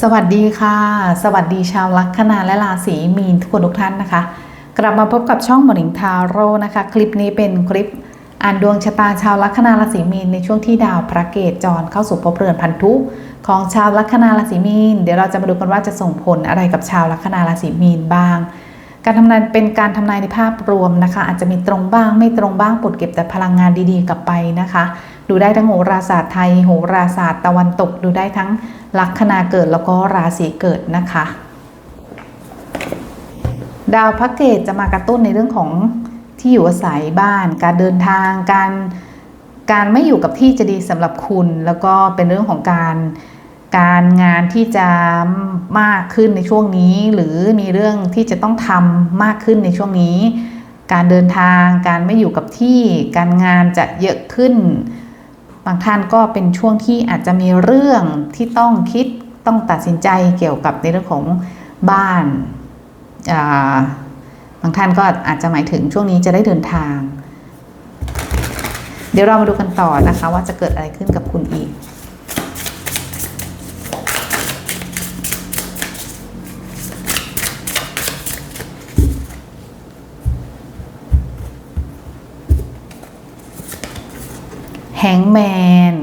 สวัสดีค่ะ สวัสดีชาวลัคนาและราศีมีนทุกคนทุกท่านนะคะ กลับมาพบกับช่องหมอนิงทาโร่นะคะ คลิปนี้เป็นคลิป อ่านดวงชะตาชาวลัคนาราศีมีนในช่วงที่ดาวพระเกตจรเข้าสู่ภพเรือนพันธุของชาวลัคนาราศีมีน เดี๋ยวเราจะมาดูกันว่าจะส่งผลอะไรกับชาวลัคนาราศีมีนบ้าง การทำนายเป็นการทำนายในภาพรวมนะคะ อาจจะมีตรงบ้างไม่ตรงบ้างปลดเก็บแต่พลังงานดีๆ กลับไปนะคะ ดูได้ทั้งโหราศาสตร์ไทยโหราศาสตร์ตะวันตก ดูได้ทั้งลัคนาเกิดแล้วก็ราศีเกิดนะคะ ดาวพระเกตจะมากระตุ้นในเรื่องของที่อยู่อาศัยบ้าน การเดินทางการการไม่อยู่กับที่จะดีสำหรับคุณ แล้วก็เป็นเรื่องของการ การงานที่จะมากขึ้นในช่วงนี้ หรือมีเรื่องที่จะต้องทำมากขึ้นในช่วงนี้ การเดินทางการไม่อยู่กับที่ การงานจะเยอะขึ้น บางท่านก็เป็นช่วงที่อาจจะมีเรื่องที่ต้องคิดต้องตัดสินใจเกี่ยวกับในเรื่องของบ้านาบางท่านก็อาจจะหมายถึงช่วงนี้จะได้เดินทาง เดี๋ยวเรามาดูกันต่อนะคะว่าจะเกิดอะไรขึ้นกับคุณอีก แฮงแมน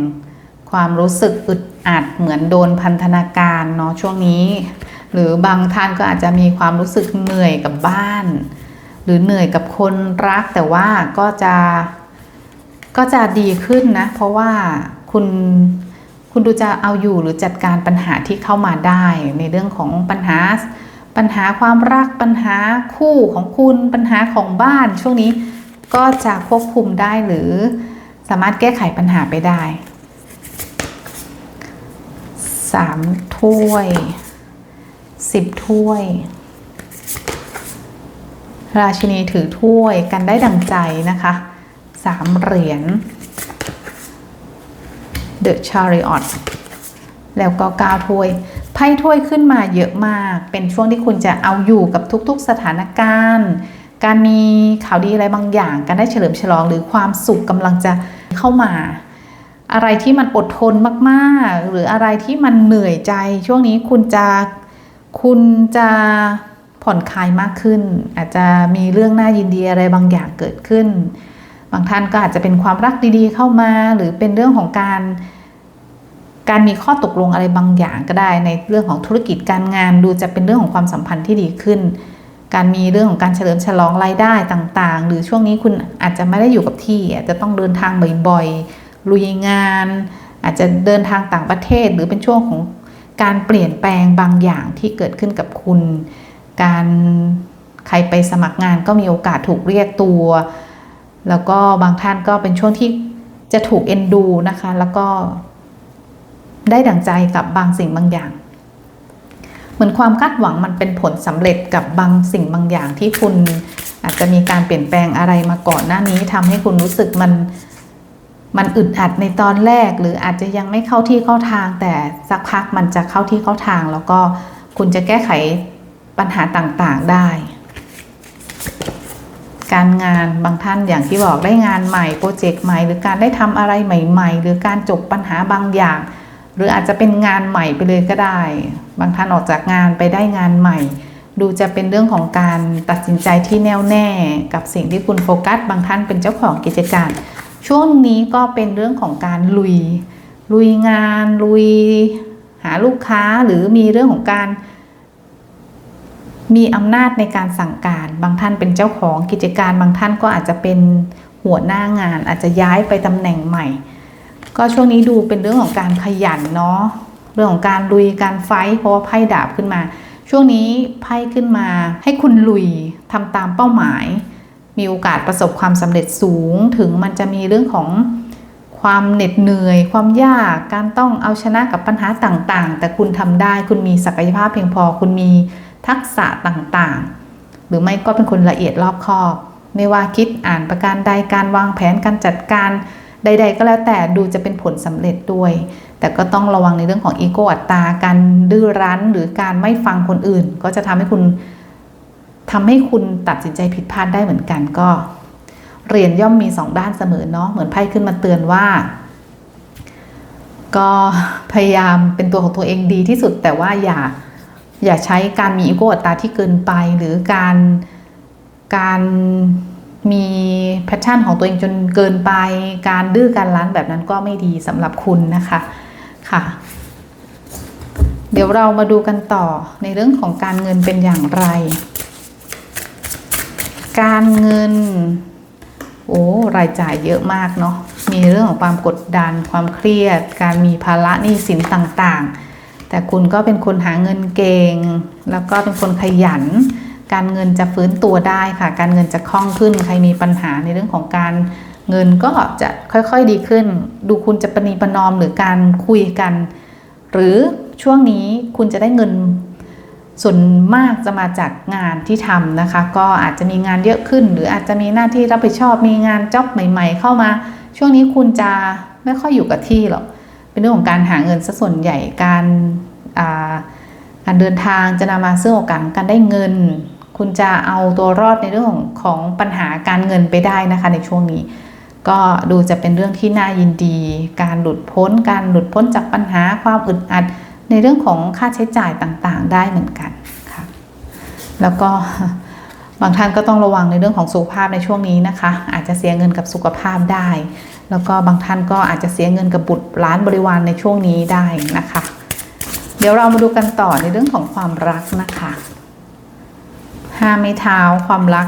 ความรู้สึกอึดอัดเหมือนโดนพันธนาการเนาะช่วงนี้ หรือบางท่านก็อาจจะมีความรู้สึกเหนื่อยกับบ้าน หรือเหนื่อยกับคนรักแต่ว่าก็จะก็จะดีขึ้นนะ เพราะว่าคุณคุณดูจะเอาอยู่หรือจัดการปัญหาที่เข้ามาได้ในเรื่องของปัญหาปัญหาความรักปัญหาคู่ของคุณปัญหาของบ้าน ช่วงนี้ก็จะควบคุมได้หรือ สามารถแก้ไขปัญหาไปได้สามถ้วยสิบถ้วย ราชินีถือถ้วยกันได้ดังใจนะคะสามเหรียญ The Chariot แล้วก็กาถ้วย ไพ่ถ้วยขึ้นมาเยอะมาก เป็นช่วงที่คุณจะเอาอยู่กับทุกๆสถานการณ์ การมีข่าวดีอะไรบางอย่าง การได้เฉลิมฉลอง หรือความสุขกำลังจะเข้ามา อะไรที่มันอดทนมากๆ หรืออะไรที่มันเหนื่อยใจ ช่วงนี้คุณจะคุณจะผ่อนคลายมากขึ้น อาจจะมีเรื่องน่ายินดีอะไรบางอย่างเกิดขึ้น บางท่านก็อาจจะเป็นความรักดีๆเข้ามา หรือเป็นเรื่องของการ การมีข้อตกลงอะไรบางอย่างก็ได้ในเรื่องของธุรกิจการงาน ดูจะเป็นเรื่องของความสัมพันธ์ที่ดีขึ้น การมีเรื่องของการเฉลิมฉลองรายได้ต่างๆ หรือช่วงนี้คุณอาจจะไม่ได้อยู่กับที่อาจจะต้องเดินทางบ่อยๆลุยงาน อาจจะเดินทางต่างประเทศ หรือเป็นช่วงของการเปลี่ยนแปลงบางอย่างที่เกิดขึ้นกับคุณ การใครไปสมัครงานก็มีโอกาสถูกเรียกตัว แล้วก็บางท่านก็เป็นช่วงที่จะถูกเอ็นดูนะคะ แล้วก็ได้ดั่งใจกับบางสิ่งบางอย่าง มือนความคาดหวังมันเป็นผลสำเร็จกับบางสิ่งบางอย่างที่คุณอาจจะมีการเปลี่ยนแปลงอะไรมาก่อนหน้านี้ทำให้คุณรู้สึกมันมันอึดอัดในตอนแรก หรืออาจจะยังไม่เข้าที่เข้าทาง แต่สักพักมันจะเข้าที่เข้าทาง แล้วก็คุณจะแก้ไขปัญหาต่างๆได้ การงานบางท่านอย่างที่บอกได้งานใหม่โปรเจกต์ใหม่ หรือการได้ทำอะไรใหม่ ๆ หรือการจบปัญหาบางอย่าง หรืออาจจะเป็นงานใหม่ไปเลยก็ได้ บางท่านออกจากงานไปได้งานใหม่ ดูจะเป็นเรื่องของการตัดสินใจที่แน่วแน่กับสิ่งที่คุณโฟกัส บางท่านเป็นเจ้าของกิจการ ช่วงนี้ก็เป็นเรื่องของการลุย ลุยงาน ลุยหาลูกค้าหรือมีเรื่องของการ มีอำนาจในการสั่งการ บางท่านเป็นเจ้าของกิจการ บางท่านก็อาจจะเป็นหัวหน้างาน อาจจะย้ายไปตำแหน่งใหม่ ก็ช่วงนี้ดูเป็นเรื่องของการขยันเนาะ เรื่องของการลุยการไฟเพราะว่าไพ่ดาบขึ้นมา ช่วงนี้ไพ่ขึ้นมา ให้คุณลุยทำตามเป้าหมาย มีโอกาสประสบความสำเร็จสูง ถึงมันจะมีเรื่องของความเหน็ดเหนื่อย ความยากการต้องเอาชนะกับปัญหาต่างๆ แต่คุณทำได้คุณมีศักยภาพเพียงพอ คุณมีทักษะต่างๆ หรือไม่ก็เป็นคนละเอียดรอบคอบไม่ว่าคิดอ่านประการใดการวางแผนการจัดการใด ๆ ก็แล้วแต่ดูจะเป็นผลสำเร็จด้วย แต่ก็ต้องระวังในเรื่องของอีโกอัตตา การดื้อรั้นหรือการไม่ฟังคนอื่น ก็จะทำให้คุณทำให้คุณตัดสินใจผิดพลาดได้เหมือนกันก็เหรียญย่อมมีสองด้านเสมอเนาะเหมือนไพ่ขึ้นมาเตือนว่า ก็พยายามเป็นตัวของตัวเองดีที่สุด แต่ว่าอย่าอย่าใช้การมีอีโก้อัตตาที่เกินไป หรือการการมีแพชชั่นของตัวเองจนเกินไป การดื้อการรั้นแบบนั้นก็ไม่ดีสำหรับคุณนะคะ ค่ะ เดี๋ยวเรามาดูกันต่อในเรื่องของการเงินเป็นอย่างไร การเงิน โอ้รายจ่ายเยอะมากเนาะมีเรื่องของความกดดัน ความเครียด การมีภาระหนี้สินต่างๆ แต่คุณก็เป็นคนหาเงินเก่ง แล้วก็เป็นคนขยัน การเงินจะฟื้นตัวได้ค่ะ การเงินจะคล่องขึ้น ใครมีปัญหาในเรื่องของการ เงินก็จะค่อยๆดีขึ้น ดูคุณจะประนีประนอมหรือการคุยกัน หรือช่วงนี้คุณจะได้เงินส่วนมากจะมาจากงานที่ทำนะคะ ก็อาจจะมีงานเยอะขึ้น หรืออาจจะมีหน้าที่รับผิดชอบ มีงานจ็อบใหม่ ๆ เข้ามา ช่วงนี้คุณจะไม่ค่อยอยู่กับที่หรอกเป็นเรื่องของการหาเงินซะส่วนใหญ่การการเดินทางจะนำมาซึ่งโอกาสการได้เงิน คุณจะเอาตัวรอดในเรื่องของของปัญหาการเงินไปได้นะคะในช่วงนี้ ก็ดูจะเป็นเรื่องที่น่ายินดี การหลุดพ้น การหลุดพ้นจากปัญหาความอึดอัด ในเรื่องของค่าใช้จ่ายต่างๆ ได้เหมือนกันค่ะ แล้วก็บางท่านก็ต้องระวังในเรื่องของสุขภาพในช่วงนี้นะคะ อาจจะเสียเงินกับสุขภาพได้ แล้วก็บางท่านก็อาจจะเสียเงินกับบุตรร้านบริวารในช่วงนี้ได้นะคะ เดี๋ยวเรามาดูกันต่อในเรื่องของความรักนะคะห้าไม้เท้าความรัก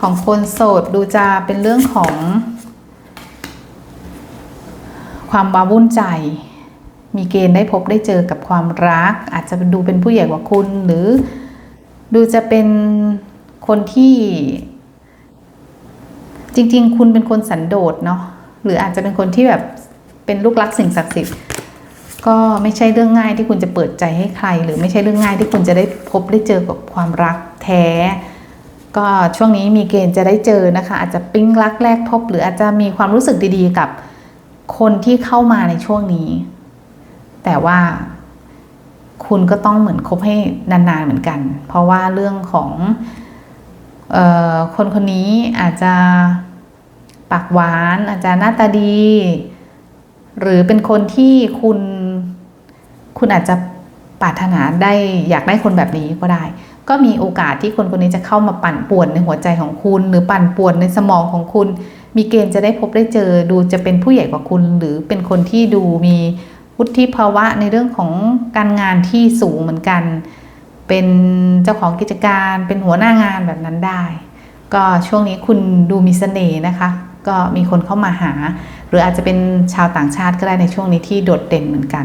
ของคนโสดดูจะเป็นเรื่องของ ความว้าวุ่นใจ มีเกณฑ์ได้พบได้เจอกับความรัก อาจจะดูเป็นผู้ใหญ่กว่าคุณ หรือดูจะเป็นคนที่ จริง ๆ คุณเป็นคนสันโดษเนาะหรืออาจจะเป็นคนที่แบบเป็นลูกรักสิ่งศักดิ์สิทธิ์ก็ไม่ใช่เรื่องง่ายที่คุณจะเปิดใจให้ใคร หรือไม่ใช่เรื่องง่ายที่คุณจะได้พบได้เจอกับความรักแท้ ก็ช่วงนี้มีเกณฑ์จะได้เจอนะคะ อาจจะปิ๊งรักแรกพบ หรืออาจจะมีความรู้สึกดีๆกับ คนที่เข้ามาในช่วงนี้ แต่ว่าคุณก็ต้องเหมือนคบให้นานๆเหมือนกัน เพราะว่าเรื่องของออคนคนนี้อาจจะปากหวาน อาจจะหน้าตาดี หรือเป็นคนที่คุณคุณอาจจะปรารถนาได้อยากได้คนแบบนี้ก็ได้ ก็มีโอกาสที่คนคนนี้จะเข้ามาปั่นป่วนในหัวใจของคุณ หรือปั่นป่วนในสมองของคุณ มีเกณฑ์จะได้พบได้เจอ ดูจะเป็นผู้ใหญ่กว่าคุณ หรือเป็นคนที่ดูมีวุฒิภาวะในเรื่องของการงานที่สูงเหมือนกัน เป็นเจ้าของกิจการเป็นหัวหน้างานแบบนั้นได้ ก็ช่วงนี้คุณดูมีเสน่ห์นะคะ ก็มีคนเข้ามาหา หรืออาจจะเป็นชาวต่างชาติก็ได้ในช่วงนี้ที่โดดเด่นเหมือนกัน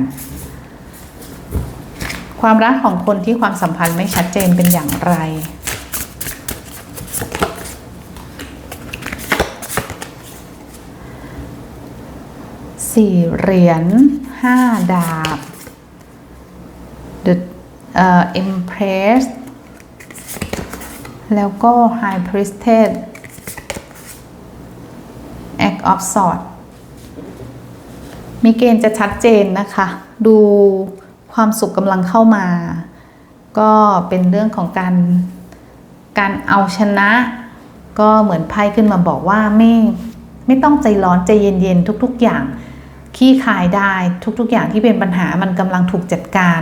ความรักของคนที่ความสัมพันธ์ไม่ชัดเจนเป็นอย่างไร สี่เหรียญห้าดาบ The uh, Empress แล้วก็ High Priestess Act of Swords มีเกณฑ์จะชัดเจนนะคะ ดู ความสุขกำลังเข้ามา ก็เป็นเรื่องของการการเอาชนะ ก็เหมือนไพ่ขึ้นมาบอกว่าไม่ไม่ต้องใจร้อนใจเย็นๆทุก ๆ อย่างขี้คายได้ทุกๆ อย่างที่เป็นปัญหามันกำลังถูกจัดการ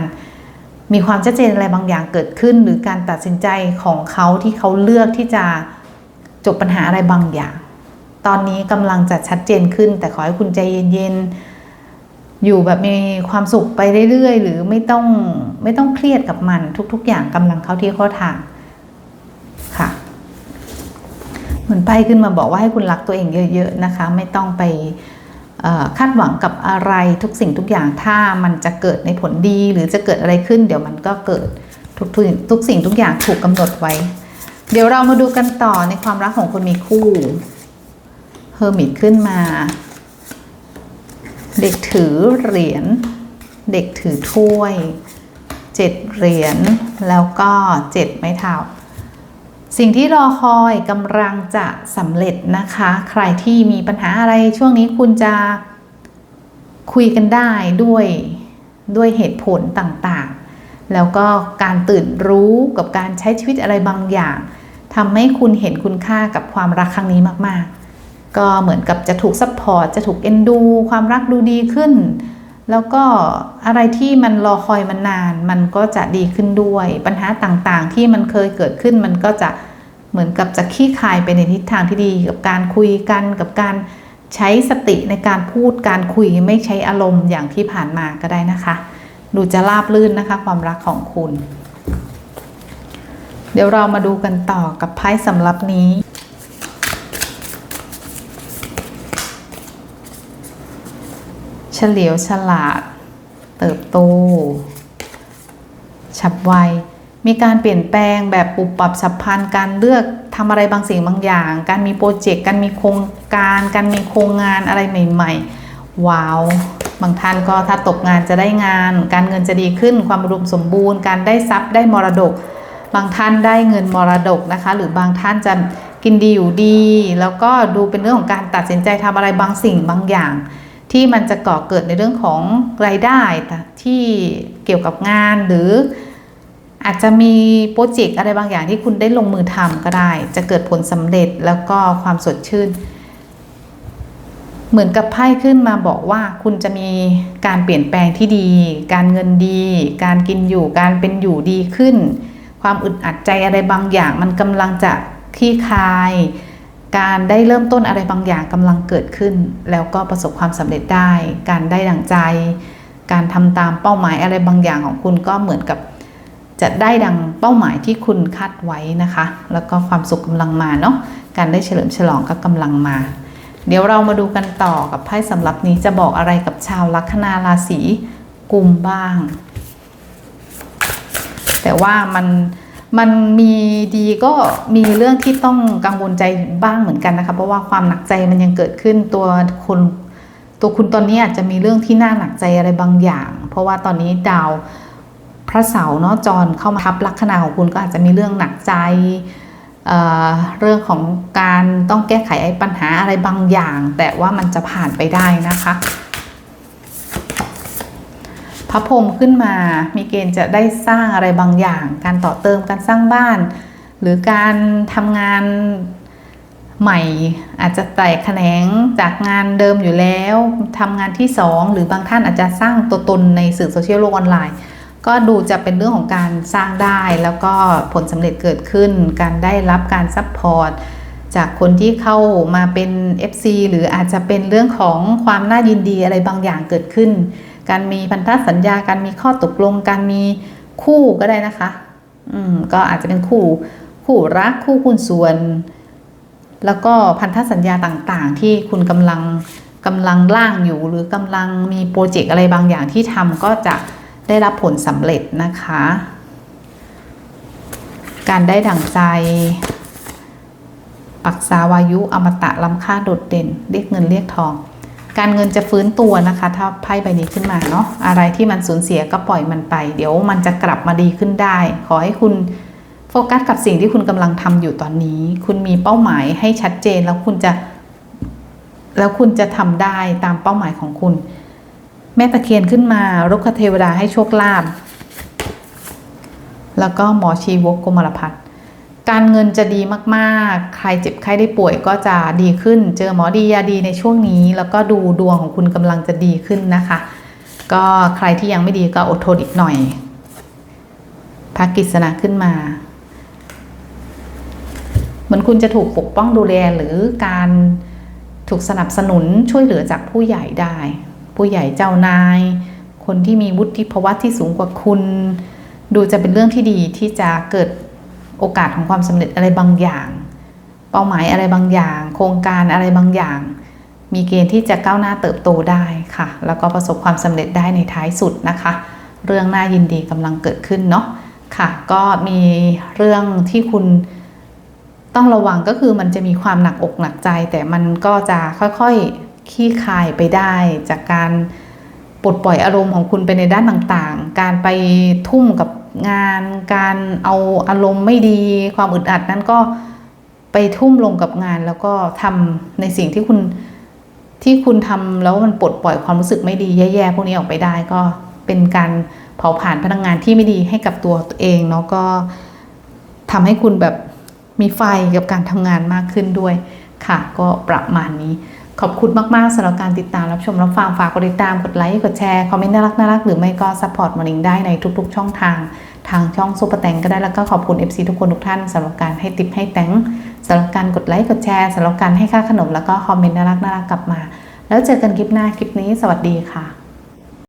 มีความชัดเจนอะไรบางอย่างเกิดขึ้น หรือการตัดสินใจของเขาที่เขาเลือกที่จะจบปัญหาอะไรบางอย่าง ตอนนี้กำลังจะชัดเจนขึ้น แต่ขอให้คุณใจเย็นๆ อยู่แบบมีความสุขไปเรื่อยๆ หรือไม่ต้องไม่ต้องเครียดกับมันทุก ๆ อย่างกำลังเข้าที่เข้าทางค่ะเหมือนไพ่ขึ้นมาบอกว่าให้คุณรักตัวเองเยอะๆนะคะ ไม่ต้องไปคาดหวังกับอะไรทุกสิ่งทุกอย่างถ้ามันจะเกิดในผลดีหรือจะเกิดอะไรขึ้น เดี๋ยวมันก็เกิดทุกทุกสิ่งทุกอย่างถูกกำหนดไว้ เดี๋ยวเรามาดูกันต่อในความรักของคนมีคู่เฮอร์มิตขึ้นมา เด็กถือเหรียญ เด็กถือถ้วยเจ็ดเหรียญแล้วก็เจ็ดไม้เท้าสิ่งที่รอคอยกำลังจะสำเร็จนะคะ ใครที่มีปัญหาอะไรช่วงนี้คุณจะคุยกันได้ด้วยด้วยเหตุผลต่างๆ แล้วก็การตื่นรู้กับการใช้ชีวิตอะไรบางอย่างทำให้คุณเห็นคุณค่ากับความรักครั้งนี้มากๆ ก็เหมือนกับจะถูกซัพพอร์ตจะถูกเอ็นดู ความรักดูดีขึ้น แล้วก็อะไรที่มันรอคอยมันนาน มันก็จะดีขึ้นด้วย ปัญหาต่างๆ ที่มันเคยเกิดขึ้นมันก็จะเหมือนกับจะขี้คายไปในทิศทางที่ดี กับการคุยกันกับการใช้สติในการพูดการคุยไม่ใช้อารมณ์อย่างที่ผ่านมาก็ได้นะคะ ดูจะราบลื่นนะคะ ความรักของคุณ เดี๋ยวเรามาดูกันต่อกับไพ่สำหรับนี้ เฉลียวฉลาด เติบโต ฉับไว มีการเปลี่ยนแปลงแบบปุบปรับฉับพลันการเลือกทำอะไรบางสิ่งบางอย่าง การมีโปรเจกต์ การมีโครงการ การมีโครงงานอะไรใหม่ ๆ ว้าว บางท่านก็ถ้าตกงานจะได้งาน การเงินจะดีขึ้น ความอุมสมบูรณ์ การได้ทรัพย์ได้มรดก บางท่านได้เงินมรดกนะคะ หรือบางท่านจะกินดีอยู่ดี แล้วก็ดูเป็นเรื่องของการตัดสินใจทำอะไรบางสิ่งบางอย่าง ที่มันจะก่อเกิดในเรื่องของรายได้ที่เกี่ยวกับงานหรืออาจจะมีโปรเจกต์อะไรบางอย่างที่คุณได้ลงมือทำก็ได้ จะเกิดผลสำเร็จแล้วก็ความสดชื่น เหมือนกับไพ่ขึ้นมาบอกว่าคุณจะมีการเปลี่ยนแปลงที่ดี การเงินดี การกินอยู่การเป็นอยู่ดีขึ้น ความอึดอัดใจอะไรบางอย่าง มันกำลังจะคลี่คลาย การได้เริ่มต้นอะไรบางอย่างกำลังเกิดขึ้น แล้วก็ประสบความสำเร็จได้ การได้ดังใจ การทำตามเป้าหมายอะไรบางอย่างของคุณก็เหมือนกับจะได้ดังเป้าหมายที่คุณคาดไว้นะคะ แล้วก็ความสุขกำลังมาเนาะการได้เฉลิมฉลองก็กำลังมา เดี๋ยวเรามาดูกันต่อกับไพ่สำหรับนี้จะบอกอะไรกับชาวลัคนาราศีกุมบ้าง แต่ว่ามัน มันมีดีก็มีเรื่องที่ต้องกังวลใจบ้างเหมือนกันนะคะ เพราะว่าความหนักใจมันยังเกิดขึ้นตัวคุณตัวคุณตอนนี้อาจจะมีเรื่องที่น่าหนักใจอะไรบางอย่าง เพราะว่าตอนนี้ดาวพระเสาร์เนาะจรเข้ามาทับลัคนาของคุณก็อาจจะมีเรื่องหนักใจเเรื่องของการต้องแก้ไขไอ้ปัญหาอะไรบางอย่าง แต่ว่ามันจะผ่านไปได้นะคะ พระพรหมขึ้นมา มีเกณฑ์จะได้สร้างอะไรบางอย่าง การต่อเติมการสร้างบ้าน หรือการทำงานใหม่อาจจะไต่แขนงจากงานเดิมอยู่แล้วทำงานที่สองหรือบางท่านอาจจะสร้างตัวตนในสื่อโซเชียลโลกออนไลน์ ก็ดูจะเป็นเรื่องของการสร้างได้แล้วก็ผลสำเร็จเกิดขึ้น การได้รับการซัพพอร์ตจากคนที่เข้ามาเป็น FC หรืออาจจะเป็นเรื่องของความน่ายินดีอะไรบางอย่างเกิดขึ้น การมีพันธสัญญา การมีข้อตกลง การมีคู่ก็ได้นะคะ อืม ก็อาจจะเป็นคู่ คู่รัก คู่คุณส่วน แล้วก็พันธสัญญาต่างๆ ที่คุณกำลังกำลังร่างอยู่ หรือกำลังมีโปรเจกต์อะไรบางอย่างที่ทำก็จะได้รับผลสำเร็จนะคะ การได้ดั่งใจ ปักษาวายุอมตะล้ำค่าโดดเด่น เรียกเงินเรียกทอง การเงินจะฟื้นตัวนะคะ ถ้าไพ่ใบนี้ขึ้นมาเนาะอะไรที่มันสูญเสียก็ปล่อยมันไป เดี๋ยวมันจะกลับมาดีขึ้นได้ ขอให้คุณโฟกัสกับสิ่งที่คุณกำลังทำอยู่ตอนนี้ คุณมีเป้าหมายให้ชัดเจนแล้วคุณจะ แล้วคุณจะทำได้ตามเป้าหมายของคุณ แม่ตะเคียนขึ้นมารุกขเทวดาให้โชคลาภแล้วก็หมอชีวกกมารพัฒน์ การเงินจะดีมากๆ ใครเจ็บไข้ได้ป่วยก็จะดีขึ้น เจอหมอดียาดีในช่วงนี้ แล้วก็ดูดวงของคุณกำลังจะดีขึ้นนะคะ ก็ใครที่ยังไม่ดีก็อดทนอีกหน่อยพระกิษณะขึ้นมาเหมือนคุณจะถูกปกป้องดูแลหรือการถูกสนับสนุนช่วยเหลือจากผู้ใหญ่ได้ ผู้ใหญ่เจ้านาย คนที่มีวุฒิภาวะที่สูงกว่าคุณ ดูจะเป็นเรื่องที่ดีที่จะเกิด โอกาสของความสำเร็จอะไรบางอย่าง เป้าหมายอะไรบางอย่าง โครงการอะไรบางอย่าง มีเกณฑ์ที่จะก้าวหน้าเติบโตได้ค่ะ แล้วก็ประสบความสำเร็จได้ในท้ายสุดนะคะ เรื่องน่ายินดีกำลังเกิดขึ้นเนาะค่ะ ก็มีเรื่องที่คุณต้องระวังก็คือมันจะมีความหนักอกหนักใจ แต่มันก็จะค่อยๆขี้คายไปได้จากการปลดปล่อยอารมณ์ของคุณไปในด้านต่างๆ การไปทุ่มกับ งานการเอาอารมณ์ไม่ดี ความอึดอัดนั้นก็ไปทุ่มลงกับงานแล้วก็ทำในสิ่งที่คุณที่คุณทำแล้วมันปลดปล่อยความรู้สึกไม่ดีแย่ๆพวกนี้ออกไปได้ก็เป็นการเผาผ่านพลังงานที่ไม่ดีให้กับตัวเองเนาะก็ทำให้คุณแบบมีไฟกับการทำงานมากขึ้นด้วยค่ะ ก็ประมาณนี้ ขอบคุณมาก ๆสำหรับการติดตามรับชมรับฟังฝากกดติดตามกดไลค์กดแชร์ คอมเมนต์น่ารักน่ารักหรือไม่ก็ซัพพอร์ตมอนิงได้ในทุก ๆ ช่องทาง ทางช่องซุปเปอร์แตงก็ได้แล้วก็ขอบคุณ FC ทุกคนทุกท่านสำหรับการให้ติปให้แตงสำหรับการกดไลค์กดแชร์สำหรับการให้ค่าขนมแล้วก็คอมเมนต์น่ารักน่ารักกลับมา แล้วเจอกันคลิปหน้าคลิปนี้ สวัสดีค่ะ